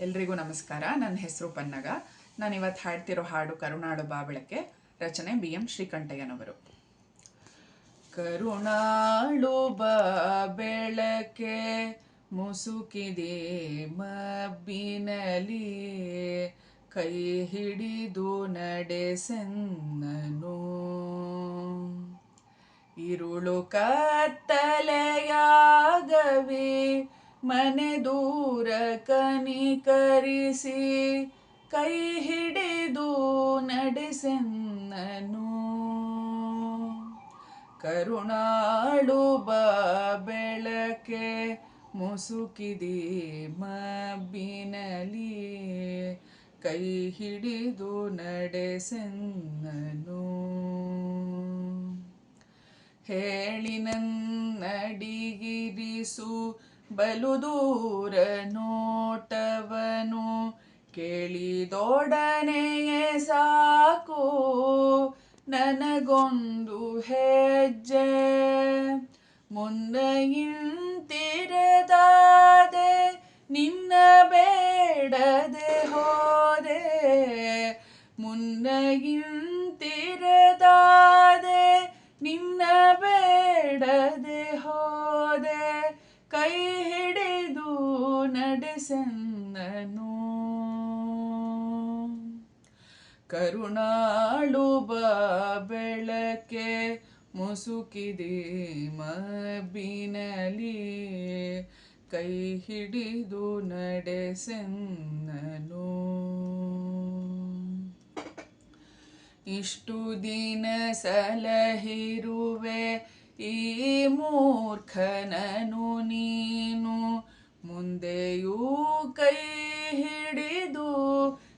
ಎಲ್ರಿಗೂ ನಮಸ್ಕಾರ. ನನ್ನ ಹೆಸರು ಪನ್ನಗ. ನಾನು ಇವತ್ತು ಹಾಡ್ತಿರೋ ಹಾಡು ಕರುಣಾಳು ಬಾಬಳಕ್ಕೆ, ರಚನೆ ಬಿ ಎಂ ಶ್ರೀಕಂಠಯ್ಯನವರು. ಕರುಣಾಳು ಬಾಬೆಳಕೆ ಮುಸುಕಿದೆ ಮಬ್ಬಿನಲಿ, ಕೈ ಹಿಡಿದು ನಡೆಸೆನ್ನನು ಇರುಳು ಕತ್ತಲೆಯಾಗವೇ ಮನೆ ದೂರ ಕನಿಕರಿಸಿ ಕೈ ಹಿಡಿದು ನಡೆಸೆನ್ನನು. ಕರುಣಾಳು ಬೆಳಕೆ ಮುಸುಕಿದಿ ಮಬ್ಬಿನಲಿ ಕೈ ಹಿಡಿದು ನಡೆಸೆನ್ನನು. ಹೇಳಿ ನನ್ನಡಿಗಿರಿಸು ಬಲು ದೂರ ನೋಟವನು ಕೇಳಿದೊಡನೆಯೇ ಸಾಕು ನನಗೊಂದು ಹೆಜ್ಜೆ. ಮುಂದೆಯಿಂತಿರದಾದೆ ನಿನ್ನ ಬೇಡದೆ ಹೋದೆ. ಮುಂದೆಯಿಂತಿರದಾದೆ ನಿನ್ನ ಬೇಡದೆ ಕರುಣಾಳು ಬೆಳಕೆ ಮುಸುಕಿದೆ ಮಬ್ಬಿನಲಿ ಕೈ ಹಿಡಿದು ನಡೆಸೆನ್ನನು. ಇಷ್ಟು ದಿನ ಸಲಹಿರುವೆ ಈ ಮೂರ್ಖನನು ನೀನು, ಮುಂದೆಯೂ ಕೈ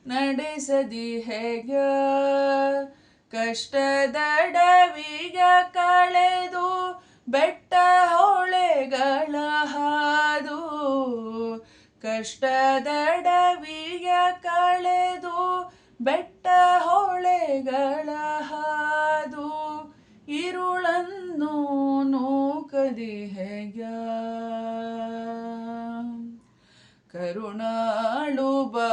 ನಡೆಸದಿ ಹೇಗ ಕಷ್ಟದಡವಿಗ ಕಳೆದು ಬೆಟ್ಟ ಹೊಳೆಗಳ ಹಾದು. ಕಷ್ಟದಡವಿಗ ಕಳೆದು ಬೆಟ್ಟ ಹೊಳೆಗಳ ಹಾದು. ಇರುಳನ್ನು ನೂಕದಿ ಕರುಣಾಳು ಬಾ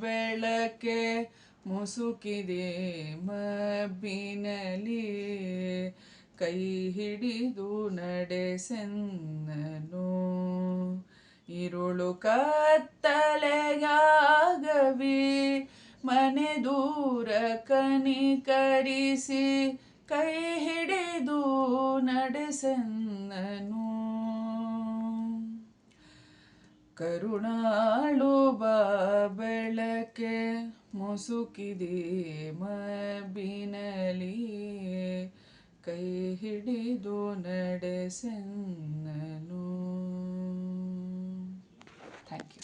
ಬೆಳಕೆ ಮುಸುಕಿದೆ ಮಬ್ಬಿನಲಿ ಕೈ ಹಿಡಿದು ನಡೆಸೆನ್ನನು ಇರುಳು ಕತ್ತಲೆಯಾಗವಿ. ಮನೆ ದೂರ ಕನಿಕರಿಸಿ ಕೈ ಹಿಡಿದು ನಡೆಸೆನ್ನನು ಕರುಣಾಳು ಬೆಳಕೆ ಮುಸುಕಿದೆ ಮಬ್ಬಿನಲಿ ಕೈ ಹಿಡಿದು ನಡೆಸೆನ್ನನು. Thank you